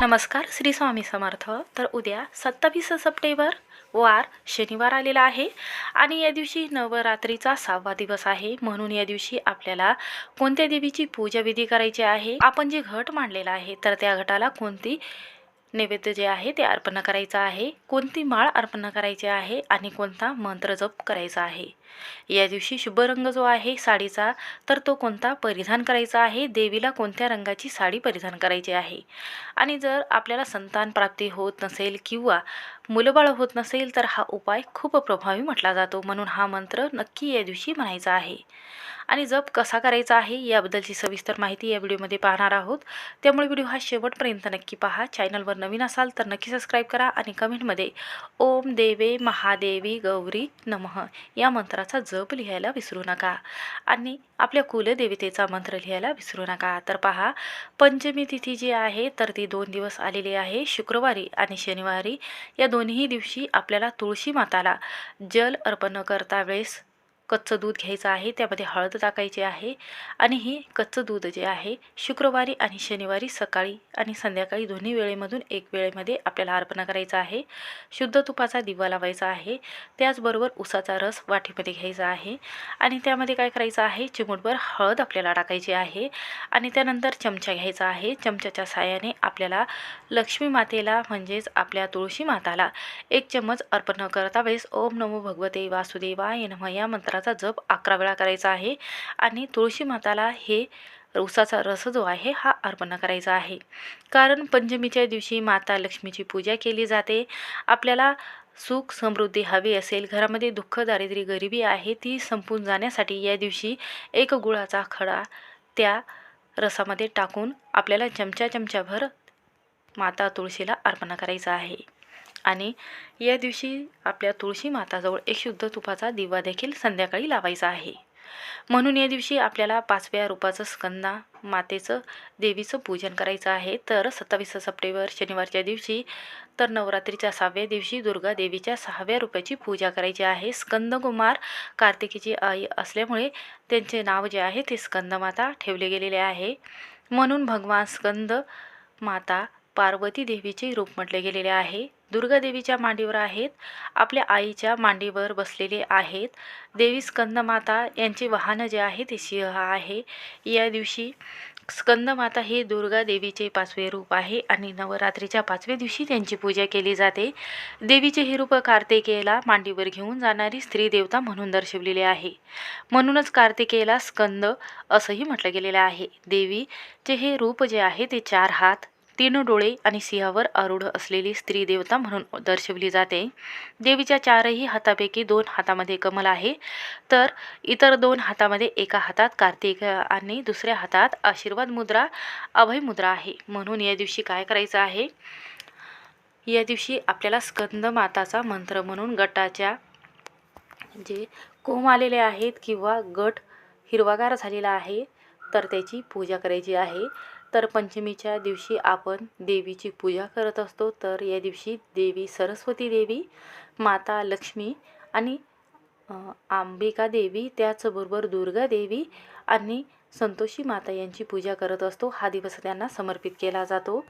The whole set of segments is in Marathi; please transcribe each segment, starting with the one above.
नमस्कार श्री स्वामी समर्थ. तर उद्या सत्तावीस सप्टेंबर वार शनिवार आलेला आहे आणि या दिवशी नवरात्रीचा सहावा दिवस आहे. म्हणून या दिवशी आपल्याला कोणत्या देवीची पूजा विधी करायची आहे आपण जे घट मांडलेला आहे तर त्या घटाला कोणती नैवेद्य जे आहे ते अर्पण करायचं आहे कोणती माळ अर्पण करायची आहे आणि कोणता मंत्र जप करायचा आहे. या दिवशी शुभ रंग जो आहे साडीचा तर तो कोणता परिधान करायचा आहे? देवीला कोणत्या रंगाची साडी परिधान करायची आहे? आणि जर आपल्याला संतान प्राप्ती होत नसेल किंवा मुलंबाळ होत नसेल तर हा उपाय खूप प्रभावी म्हटला जातो. म्हणून हा मंत्र नक्की या दिवशी म्हणायचा आहे. आणि जप कसा करायचा आहे याबद्दलची सविस्तर माहिती या व्हिडिओमध्ये पाहणार आहोत. त्यामुळे व्हिडिओ हा शेवटपर्यंत नक्की पहा. चॅनलवर नवीन असाल तर नक्की सबस्क्राईब करा आणि कमेंटमध्ये ओम देवे महादेवी गौरी नमः या मंत्र मंत्राचा जप लिहायला विसरू नका. आणि आपल्या कुलदेवतेचा मंत्र लिहायला विसरू नका. तर पहा पंचमी तिथी जी आहे तर ती दोन दिवस आलेली आहे शुक्रवारी आणि शनिवारी. या दोन्ही दिवशी आपल्याला तुळशी माताला जल अर्पण करता वेळेस कच्चं दूध घ्यायचं आहे त्यामध्ये हळद टाकायची आहे आणि हे कच्चं दूध जे आहे शुक्रवारी आणि शनिवारी सकाळी आणि संध्याकाळी दोन्ही वेळेमधून एक वेळेमध्ये आपल्याला अर्पण करायचं आहे. शुद्ध तुपाचा दिवा लावायचा आहे त्याचबरोबर उसाचा रस वाटीमध्ये घ्यायचा आहे आणि त्यामध्ये काय करायचं आहे चिमूटभर हळद आपल्याला टाकायची आहे आणि त्यानंतर चमचा घ्यायचा आहे. चमच्याच्या साहाय्याने आपल्याला लक्ष्मी मातेला म्हणजेच आपल्या तुळशी माताला एक चम्मच अर्पण करता वेळेस ओम नमो भगवते वासुदेवाय नम या ओंकाराचा जप अकरा वेळा करायचा आहे आणि तुळशी माताला हे उसाचा रस जो आहे हा अर्पण करायचा आहे. कारण पंचमीच्या दिवशी माता लक्ष्मीची पूजा केली जाते. आपल्याला सुख समृद्धी हवी असेल घरामध्ये दुःख दारिद्र्य गरिबी आहे ती संपून जाण्यासाठी या दिवशी एक गुळाचा खडा त्या रसामध्ये टाकून आपल्याला चमचा चमचाभर माता तुळशीला अर्पण करायचा आहे. आणि या दिवशी आपल्या तुळशी माताजवळ एक शुद्ध तुपाचा दिवा देखील संध्याकाळी लावायचा आहे. म्हणून या दिवशी आपल्याला पाचव्या रूपाचं स्कंदा मातेचं देवीचं पूजन करायचं आहे. तर सत्तावीस सप्टेंबर शनिवारच्या दिवशी तर नवरात्रीच्या सहाव्या दिवशी दुर्गा देवीच्या सहाव्या रूपाची पूजा करायची आहे. स्कंदकुमार कार्तिकीची आई असल्यामुळे त्यांचे नाव जे आहे ते स्कंदमाता ठेवले गेलेले आहे. म्हणून भगवान स्कंद माता पार्वती देवीचे रूप म्हटले गेलेले आहे. दुर्गा देवीच्या मांडीवर आहेत. आपल्या आईच्या मांडीवर बसलेले आहेत. देवी स्कंदमाता यांचे वाहन जे आहे ते सिंह आहे. या दिवशी स्कंदमाता हे दुर्गा देवीचे पाचवे रूप आहे आणि नवरात्रीच्या पाचव्या दिवशी त्यांची पूजा केली जाते. देवीचे हे रूप कार्तिकेयला मांडीवर घेऊन जाणारी स्त्री देवता म्हणून दर्शवलेले आहे. म्हणूनच कार्तिकेयला स्कंद असंही म्हटलं गेलेलं आहे. देवीचे हे रूप जे आहे ते चार हात तीन डोळे आणि सिंहावर आरूढ असलेली स्त्री देवता म्हणून दर्शवली जाते. देवीच्या चारही हातापैकी दोन हातामध्ये कमल आहे. तर इतर दोन हातामध्ये एका हातात कार्तिक आणि दुसऱ्या हातात आशीर्वाद मुद्रा अभय मुद्रा आहे. म्हणून या दिवशी काय करायचं आहे? या दिवशी आपल्याला स्कंद माताचा मंत्र म्हणून गटाच्या जे कोंब आलेले आहेत किंवा गट हिरवागार झालेला आहे तर त्याची पूजा करायची आहे. तर पंचमीच्या दिवशी आपण देवीची पूजा करत असतो. तर या दिवशी देवी सरस्वती देवी माता लक्ष्मी आणि अंबिका देवी त्याचबरोबर दुर्गा देवी आणि संतोषी माता यांची पूजा करत असतो. हा दिवस त्यांना समर्पित केला जातो.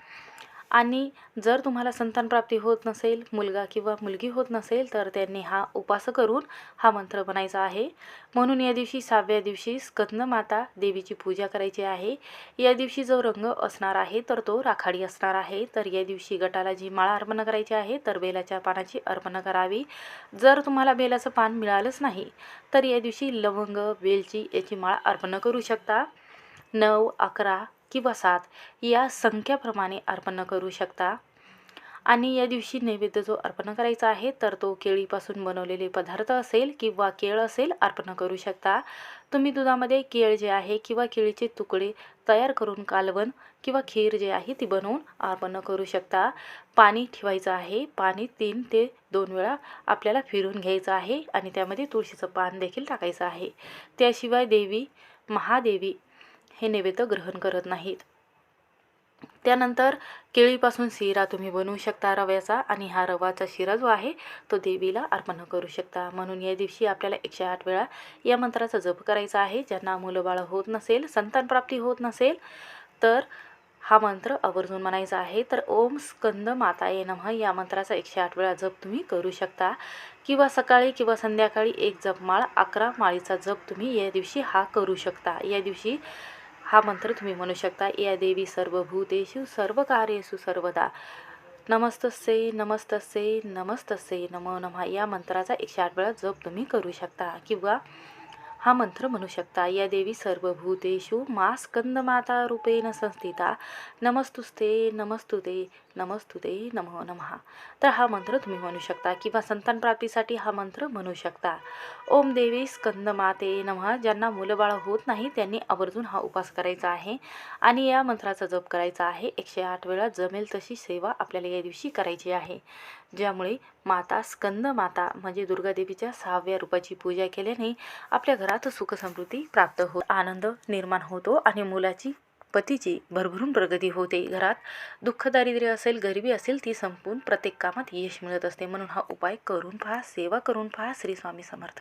आणि जर तुम्हाला संतानप्राप्ती होत नसेल मुलगा किंवा मुलगी होत नसेल तर त्यांनी हा उपास करून हा मंत्र बनायचा आहे. म्हणून या दिवशी सहाव्या दिवशी माता देवीची पूजा करायची आहे. या दिवशी जो रंग असणार आहे तर तो राखाडी असणार आहे. तर या दिवशी गटाला जी माळा अर्पण करायची आहे तर बेलाच्या पानाची अर्पण करावी. जर तुम्हाला बेलाचं पान मिळालंच नाही तर या दिवशी लवंग वेलची याची माळा अर्पण करू शकता. नऊ अकरा किंवा सात या संख्याप्रमाणे अर्पण करू शकता. आणि या दिवशी नैवेद्य जो अर्पण करायचा आहे तर तो केळीपासून बनवलेले पदार्थ असेल किंवा केळ असेल अर्पण करू शकता. तुम्ही दुधामध्ये केळ जे आहे किंवा केळीचे तुकडे तयार करून कालवण किंवा खीर जे आहे ती बनवून अर्पण करू शकता. पाणी ठेवायचं आहे. पाणी तीन ते दोन वेळा आपल्याला फिरून घ्यायचं आहे आणि त्यामध्ये तुळशीचं पान देखील टाकायचं आहे. त्याशिवाय देवी महादेवी हे नैवेद्य ग्रहण करत नाहीत. त्यानंतर केळीपासून शिरा तुम्ही बनवू शकता रव्याचा आणि हा रवाचा शिरा जो आहे तो देवीला अर्पण करू शकता. म्हणून या दिवशी आपल्याला एकशे आठ वेळा या मंत्राचा जप करायचा आहे. ज्यांना मुलंबाळं होत नसेल संतानप्राप्ती होत नसेल तर हा मंत्र आवर्जून म्हणायचा आहे. तर ओम स्कंद माताये नमः या मंत्राचा एकशे आठ वेळा जप तुम्ही करू शकता. किंवा सकाळी किंवा संध्याकाळी एक जपमाळ अकरा माळीचा जप तुम्ही या दिवशी हा करू शकता. या दिवशी हा मंत्र तुम्ही म्हणू शकता या देवी सर्वभूतेषु सर्व कार्येषु सर्वदा. नमस्तसे नमस्तसे नमस्तसे नमो नमः. या मंत्राचा एकशे आठ वेळा जप तुम्ही करू शकता किंवा हा मंत्र म्हणू शकता या देवी सर्वभूतेषु मा स्कंदमाता रूपेण संस्थिता। नमस्तुस्ते नमस्तुते। नमस्तुते नमो नमः. तर हा मंत्र तुम्ही म्हणू शकता किंवा संतान प्राप्तीसाठी हा मंत्र म्हणू शकता. ओम देवी स्कंद माते नमः. ज्यांना मुलंबाळ होत नाही त्यांनी आवर्जून हा उपास करायचा आहे. आणि या मंत्राचा जप करायचा आहे. एकशे आठ वेळा जमेल तशी सेवा आपल्याला या दिवशी करायची आहे. ज्यामुळे माता स्कंद माता म्हणजे दुर्गादेवीच्या सहाव्या रूपाची पूजा केल्याने आपल्या घरात सुखसमृद्धी प्राप्त हो आनंद निर्माण होतो आणि मुलाची पतीची भरभरून प्रगती होते. घरात दुःख दारिद्र्य असेल गरिबी असेल ती संपून प्रत्येक कामात यश मिळत असते. म्हणून हा उपाय करून पहा सेवा करून पहा श्री स्वामी समर्थ.